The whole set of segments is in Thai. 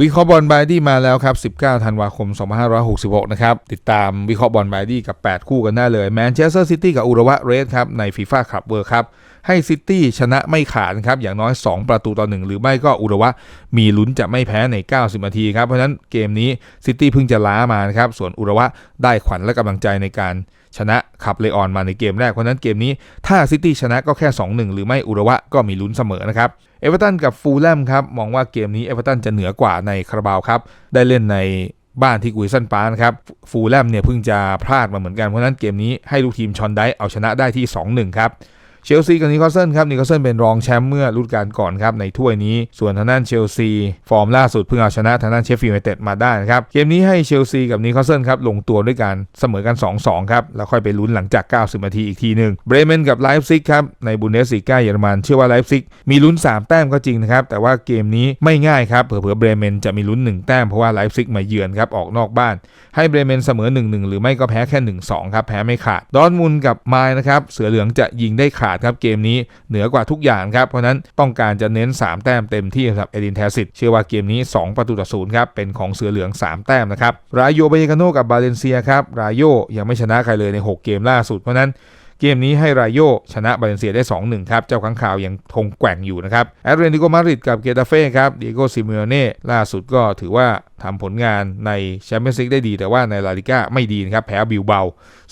วิเคราะห์บอลบายดี้มาแล้วครับ 19 ธันวาคม 2566 นะครับ ติดตามวิเคราะห์บอลบายดี้กับ 8 คู่กันได้เลย แมนเชสเตอร์ซิตี้กับอุรวะเรดครับ ในฟีฟ่าคลับเวิร์ครับ ให้ซิตี้ชนะไม่ขาดครับ อย่างน้อย 2 ประตูต่อ 1 หรือไม่ก็อุรวะ มีลุ้นจะไม่แพ้ใน 90 นาทีครับ เพราะฉะนั้นเกมนี้ซิตี้เพิ่งจะล้ามานะครับ ส่วนอุรวะได้ขวัญและกำลังใจในการชนะ ขับเลออนมาในเกมแรก เพราะนั้นเกมนี้ถ้าซิตี้ชนะก็แค่ 2-1 หรือไม่อุรวะก็มีลุ้นเสมอนะครับเอเวอร์ตันกับฟูลแลมครับมองว่าเกมนี้เอเวอร์ตันจะเหนือกว่าในคาราบาวครับได้เล่นในบ้านที่กุยสันปานะครับฟูลแลมเนี่ยเพิ่งจะพลาดมาเหมือนกันเพราะนั้นเกมนี้ให้ลูกทีมชอนได้เอาชนะได้ที่ 2-1 ครับ เชลซีกับนิโคลเซนครับนิโคลเซนเป็นรองแชมป์เมื่อฤดูกาลก่อนครับในถ้วยนี้ ส่วนทางด้านเชลซี ฟอร์มล่าสุดเพิ่งเอาชนะทางด้านเชฟฟิลด์ยูไนเต็ดมาได้นะครับเกมนี้ให้เชลซีกับนิโคลเซนครับลงตัวด้วยกันเสมอกัน 2-2 ครับ แล้วค่อยไปลุ้นหลังจาก 90 นาทีอีกทีหนึ่งเบรเมนกับไลฟ์ซิกครับในบุนเดสลีกาเยอรมันเชื่อว่าไลฟ์ซิกมีลุ้น 3 แต้มก็จริงนะครับแต่ว่าเกมนี้ไม่ง่ายครับเผื่อเบรเมนจะมีลุ้น 1 แต้มเพราะว่าไลฟ์ซิกมาเยือนครับออกนอกบ้าน ให้เบรเมนเสมอ 1-1 หรือไม่ก็แพ้แค่ 1-2 ครับแพ้ไม่ขาดดอร์ทมุนกับไมล์นะครับเสือเหลืองจะยิงได้ขาดครับเกมนี้เหนือกว่าทุกอย่างครับ เพราะนั้นต้องการจะเน้น 3 แต้มเต็มที่สำหรับเอดินแทสิตเชื่อว่าเกมนี้ 2 ประตูต่อศูนย์ครับเป็นของเสือเหลือง 3 แต้มนะครับรายโยเบยกาโนกับบาเลนเซียครับรายโยยังไม่ชนะใครเลยใน 6 เกมล่าสุดเพราะนั้น เกมนี้ให้รายโยชนะบาเลนเซียได้ 2-1 ครับ เจ้าขังข่าวยังคงแกว่งอยู่นะครับแอตเลติโกมาดริดกับเกตาเฟ่ครับดิโกซิเมโอเน่ล่าสุดก็ถือว่าทำผลงานในแชมเปี้ยนส์ลีกได้ดีแต่ว่าในลาลิก้าไม่ดีนะครับ แพ้บิลเบา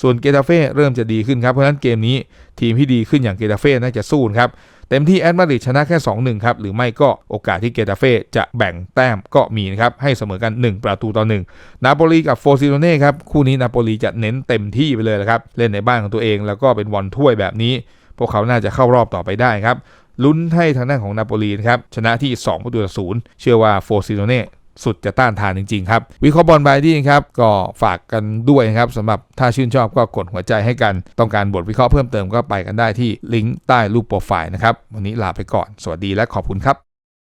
ส่วนเกตาเฟ่เริ่มจะดีขึ้นครับ เพราะฉะนั้นเกมนี้ทีมที่ดีขึ้นอย่างเกตาเฟ่น่าจะสู้ครับ เต็มที่แอตมาดริดชนะแค่ 2-1 ครับ หรือไม่ก็โอกาสที่เกตาเฟ่จะแบ่งแต้มก็มีนะครับ ให้เสมอกัน 1 ประตูต่อ1นาโปลีกับโฟซิโนเน่ครับ คู่นี้นาโปลีจะเน้นเต็มที่ไปเลยนะครับ เล่นในบ้านของตัวเองแล้วก็เป็นวันถ้วยแบบนี้ พวกเขาน่าจะเข้ารอบต่อไปได้ครับลุ้นให้ทางด้านของนาโปลีนะครับชนะที่ 2 ประตูต่อศูนย์เชื่อว่าโฟซิโนเน่ สุดจะต้านทานจริงๆครับวิเคราะห์บอลบายดี้ครับก็ฝากกันด้วยนะครับสำหรับถ้าชื่นชอบก็กดหัวใจให้กันต้องการบทวิเคราะห์เพิ่มเติมก็ไปกันได้ที่ลิงก์ใต้รูปโปรไฟล์นะครับวันนี้ลาไปก่อน สวัสดีและขอบคุณครับ